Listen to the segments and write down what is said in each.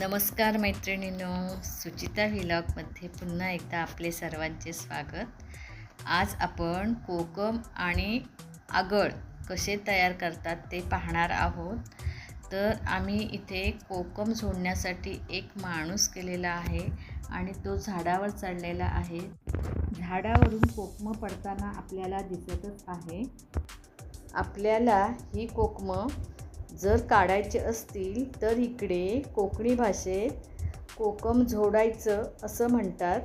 नमस्कार मैत्रिणीनो सुचिता व्हिलॉगमध्ये पुन्हा एकदा आपले सर्वांचे स्वागत. आज आपण कोकम आणि आगळ कसे तयार करतात ते पाहणार आहोत. तर आम्ही इथे कोकम झोडण्यासाठी एक माणूस केलेला आहे आणि तो झाडावर चढलेला आहे. झाडावरून कोकमं पडताना आपल्याला दिसतच आहे. आपल्याला ही कोकमं जर काढायचे असतील तर इकडे कोकणी भाषेत कोकम झोडायचं असं म्हणतात.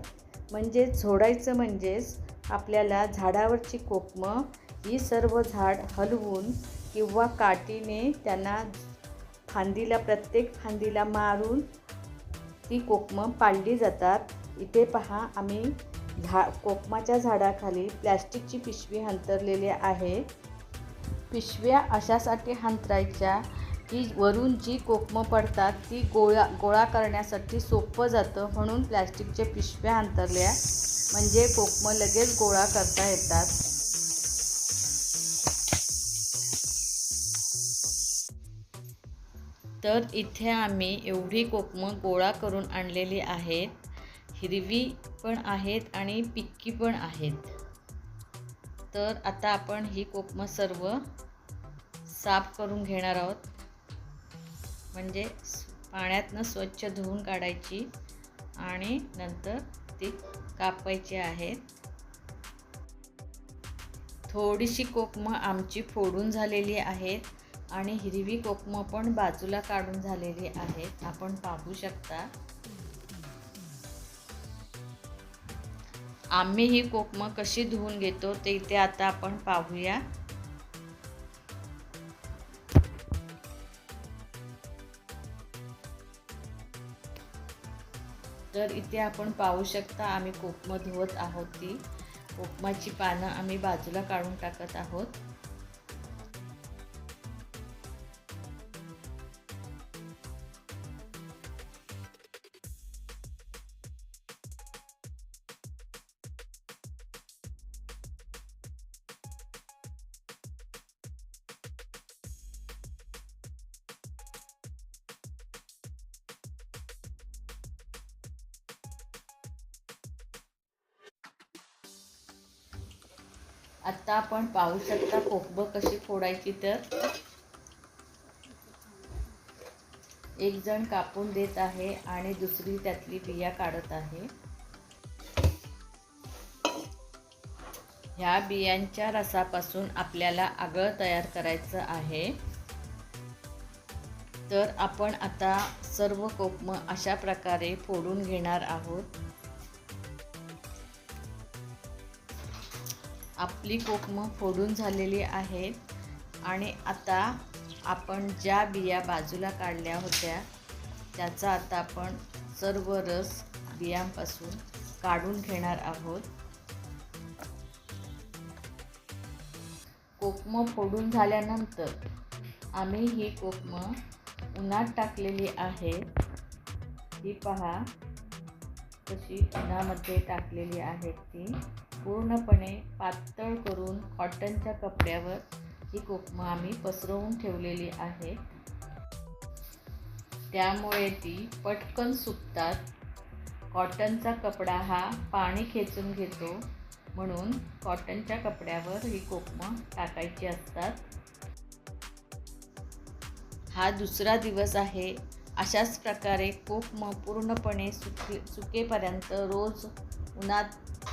म्हणजे झोडायचं म्हणजेच आपल्याला झाडावरची कोकमं ही सर्व झाड हलवून किंवा काठीने त्यांना फांदीला प्रत्येक फांदीला मारून ती कोकमं पाडली जातात. इथे पहा आम्ही झा कोकमाच्या झाडाखाली प्लॅस्टिकची पिशवी अंतरलेली आहे. पिशव्या अशासाठी हांतरायच्या की वरून जी कोकमं पडतात ती गोळा गोळा करण्यासाठी सोपं जातं म्हणून प्लॅस्टिकच्या पिशव्या अंतरल्या म्हणजे कोकमं लगेच गोळा करता येतात. तर इथे आम्ही एवढी कोकमं गोळा करून आणलेली आहेत. हिरवी पण आहेत आणि पिक्की पण आहेत. तर आता आपण ही कोकमं सर्व साफ करून घेणार आहोत. म्हणजे पाण्यातनं स्वच्छ धुवून काढायची आणि नंतर ती कापायची आहेत थोडीशी कोकमं आमची फोडून झालेली आहेत आणि हिरवी कोकमं पण बाजूला काढून झालेली आहेत. आपण पाहू शकता. आम्ही ही कोकमं कशी धुवून घेतो ते इथे आता आपण पाहूया. तर इथे आपण पाहू शकता आम्ही कोकमं धुवत आहोत ती. कोकमाची पानं आम्ही बाजूला काढून टाकत आहोत. आत्ता आपण पाहू शकता कोकबं कशी फोडायची तर. एक जण कापून देत आहे आणि दुसरी त्यातली बिया काढत आहे. ह्या बियांच्या रसापासून आपल्याला आगळ तयार करायचं आहे. तर आपण आता सर्व कोकमं अशा प्रकारे फोडून घेणार आहोत. आपली कोकमं फोडून झालेली आहेत. आणि आता आपण ज्या बिया बाजूला काढल्या होत्या त्याचा आता आपण सर्व रस बियांपासून काढून घेणार आहोत. कोकमं फोडून झाल्यानंतर आम्ही ही कोकमं उन्हात टाकलेली आहे. ही पहा. कशी उन्हामध्ये टाकलेली आहेत ती पूर्णपणे पातळ करून कॉटनच्या कपड्यावर ही कोकमं आम्ही पसरवून ठेवलेली आहे त्यामुळे ती पटकन सुकतात. कॉटनचा कपडा हा पाणी खेचून घेतो म्हणून कॉटनच्या कपड्यावर ही कोकमं टाकायची असतात. हा दुसरा दिवस आहे. अशाच प्रकारे कोकमं पूर्णपणे सुके सुकेपर्यंत रोज उन्हात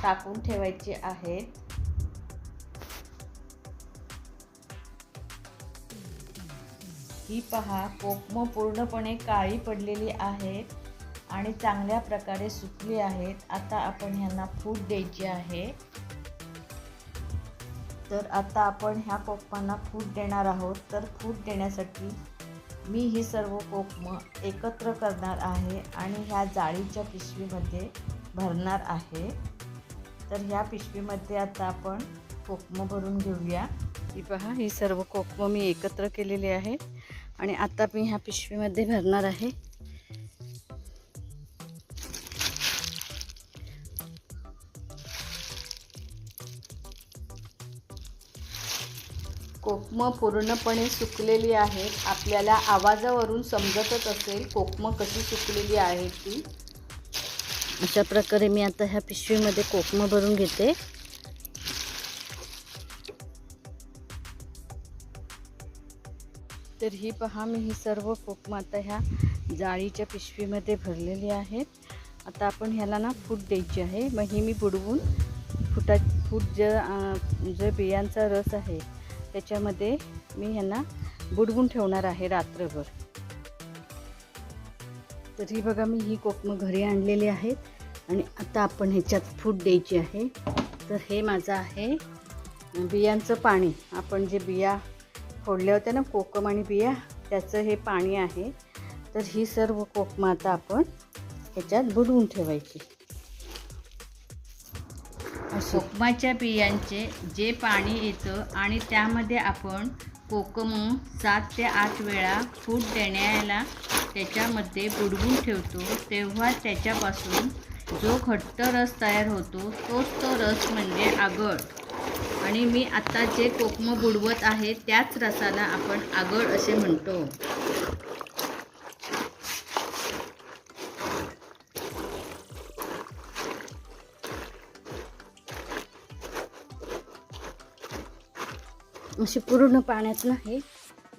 टाकून ठेवायचे आहेत ही पहा कोकमं पूर्णपणे काळी पडलेली आहेत आणि चांगल्या प्रकारे सुकली आहेत. आता आपण ह्यांना फूट द्यायची आहे. तर आता आपण ह्या कोकमांना फूट देणार आहोत. तर फूट देण्यासाठी मी ही सर्व कोकमं एकत्र करणार आहे आणि ह्या जाळीच्या पिशवीमध्ये भरणार आहे. तर ह्या पिशवीमध्ये आता आपण कोकमं भरून घेऊया. ही पहा ही सर्व कोकमं मी एकत्र केलेली आहे आणि आता मी ह्या पिशवीमध्ये भरणार आहे. कोकमं पूर्णपणे सुकलेली आहेत. आपल्याला आवाजावरून समजतच असेल कोकमं कशी सुकलेली आहेत ती. अशा प्रकारे मी आता ह्या पिशवीमध्ये कोकमं भरून घेते. तर ही पहा मी ही सर्व कोकमं आता ह्या जाळीच्या पिशवीमध्ये भरलेली आहेत. आता आपण ह्याला ना फूट द्यायची आहे. मग ही मी बुडवून फुटा फूट ज जे बियांचा रस आहे त्याच्यामध्ये मी ह्यांना बुडवून ठेवणार आहे रात्रभर. तर ही बघा मी ही कोकमं घरी आणलेली आहेत आणि आता आपण ह्याच्यात फूट द्यायची आहे. तर हे माझं आहे बियांचं पाणी. आपण जे बिया फोडल्या होत्या ना कोकम आणि बिया त्याचं हे पाणी आहे. तर ही सर्व कोकमं आता आपण ह्याच्यात बुडवून ठेवायची. कोकमाच्या बियांचे जे पाणी येतं आणि त्यामध्ये आपण कोकम सात ते आठ वेळा फूट देण्याला त्याच्यामध्ये बुडवून ठेवतो तेव्हा त्याच्यापासून जो घट्ट रस तयार होतो तोच तो रस म्हणजे आगळ. आणि मी आत्ता जे कोकम बुडवत आहे त्याच रसाला आपण आगळ असे म्हणतो. असे पूर्ण पाण्यात ना हे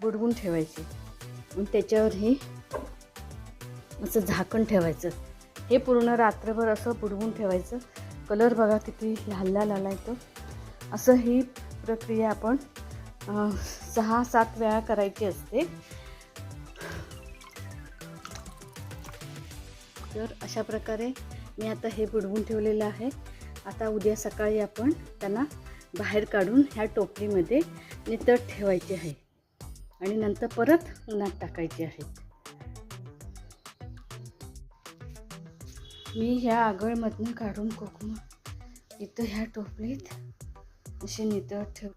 बुडवून ठेवायचे. आणि त्याच्यावर हे असं झाकण ठेवायचं. हे पूर्ण रात्रभर असं बुडवून ठेवायचं. कलर बघा किती लाल लाल आला असं ही प्रक्रिया आपण सहा सात वेळा करायची असते. तर अशा प्रकारे मी आता हे बुडवून ठेवलेलं आहे. आता उद्या सकाळी आपण त्यांना बाहेर काढून ह्या टोपलीमध्ये नितळ ठेवायचे आहे. आणि नंतर परत उन्हात टाकायचे आहेत मी ह्या आगळमधनं काढून कोकम इथं ह्या टोपलीत असे नितळ ठेव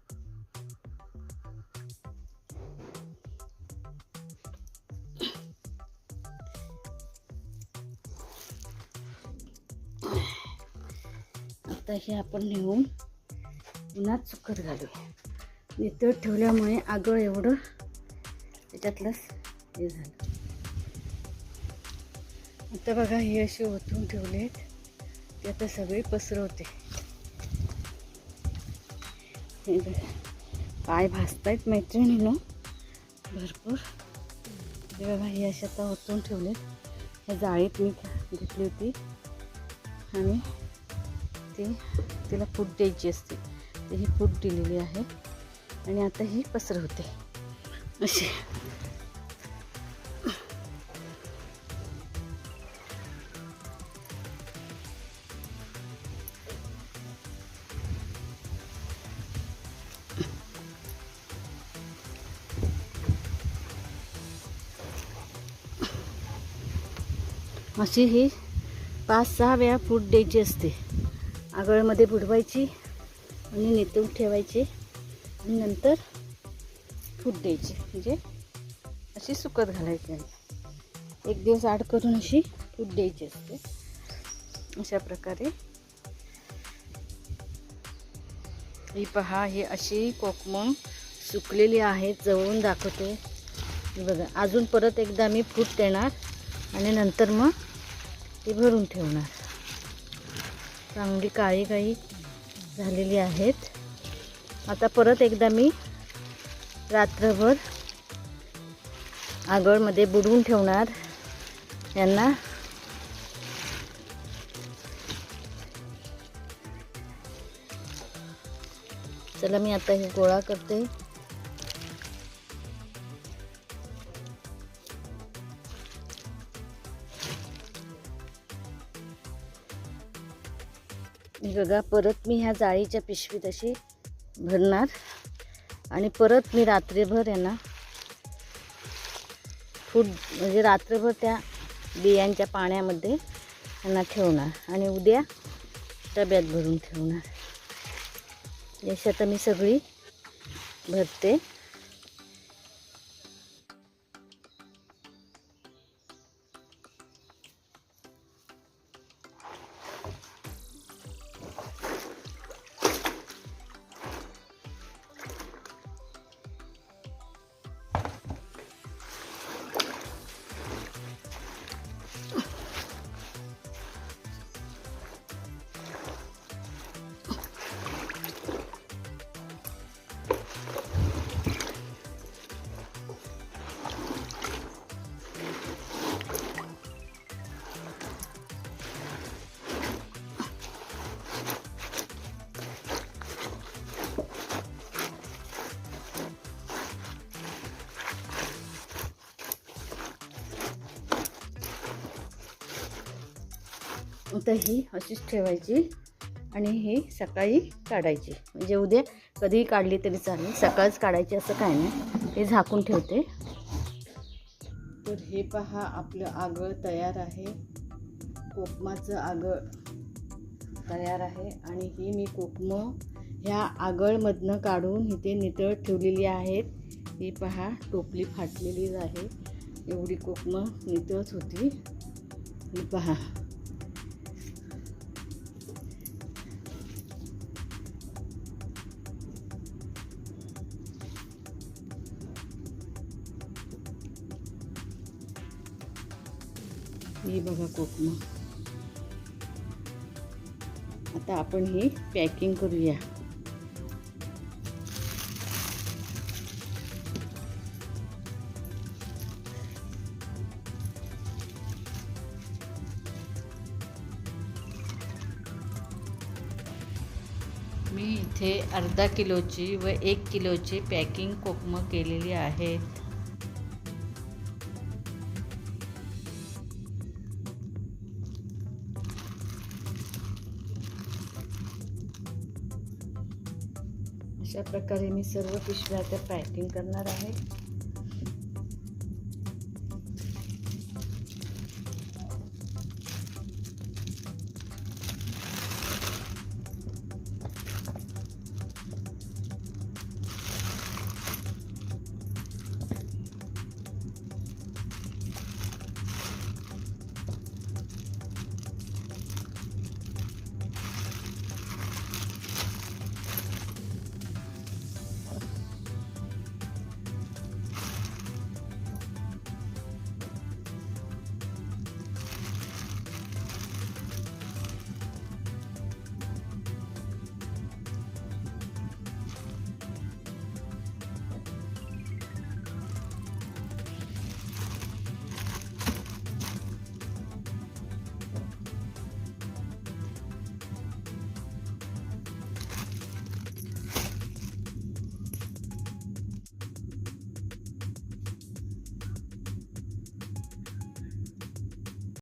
आता हे आपण नेऊन उन्हात सुकत घालूया. नितळ ठेवल्यामुळे आगळ एवढं त्याच्यातलंच हे झालं. आता बघा हे असे ओतून ठेवले आहेत ते आता सगळे पसरवते. हे बघा पाय भाजतायत मैत्रिणीनं. भरपूर. हे बघा हे असे आता ओतून ठेवले ह्या जाळीत मी घेतली होती. आणि ती तिला फूट द्यायची असते. ही फूट दिलेली आहे. आणि आता ही पसरवते अशी. अशी ही पाच सहा वेळा फूट द्यायची असते. आगळमध्ये बुडवायची. आणि नेतून ठेवायचे. आणि नंतर फूट द्यायची. म्हणजे अशी सुकत घालायची आहे एक दिवस आड करून अशी फूट द्यायची असते. अशा प्रकारे. ही पहा हे अशी कोकमं सुकलेली आहेत. जवळून दाखवते. हे बघा अजून परत एकदा मी फूट देणार. आणि नंतर मग ती भरून ठेवणार. चांगली काळी काळी झालेली आहेत. आता परत एकदा मी रात्रभर आगळमध्ये बुडवून ठेवणार. यांना चला मी आता हे गोळा करते. हे बघा परत मी ह्या जाळीच्या पिशवीत अशी भरणार. आणि परत मी रात्रभर यांना फूट म्हणजे रात्रभर त्या बियांच्या पाण्यामध्ये यांना ठेवणार. आणि उद्या डब्यात भरून ठेवणार. अशी आता मी सगळी भरते. तर ही अशीच ठेवायची आणि ही सकाळी काढायची. म्हणजे उद्या कधीही काढली तरी चालेल. सकाळच काढायची असं काय नाही. हे झाकून ठेवते. तर हे पहा आपलं आगळ तयार आहे. कोकमाचं आगळ तयार आहे. आणि ही मी कोकमं ह्या आगळमधनं काढून इथे नितळ ठेवलेली आहेत. ही पहा टोपली फाटलेलीच आहे. एवढी कोकमं नितळच होती. ही पहा. ही बघा कोकमा. आता आपण ही पॅकिंग करूया. मी इथे अर्धा किलोची व एक किलोची पॅकिंग कोकमं केलेली आहेत अशा प्रकारे मी सर्व पिशव्या आता पॅकिंग करणार आहे.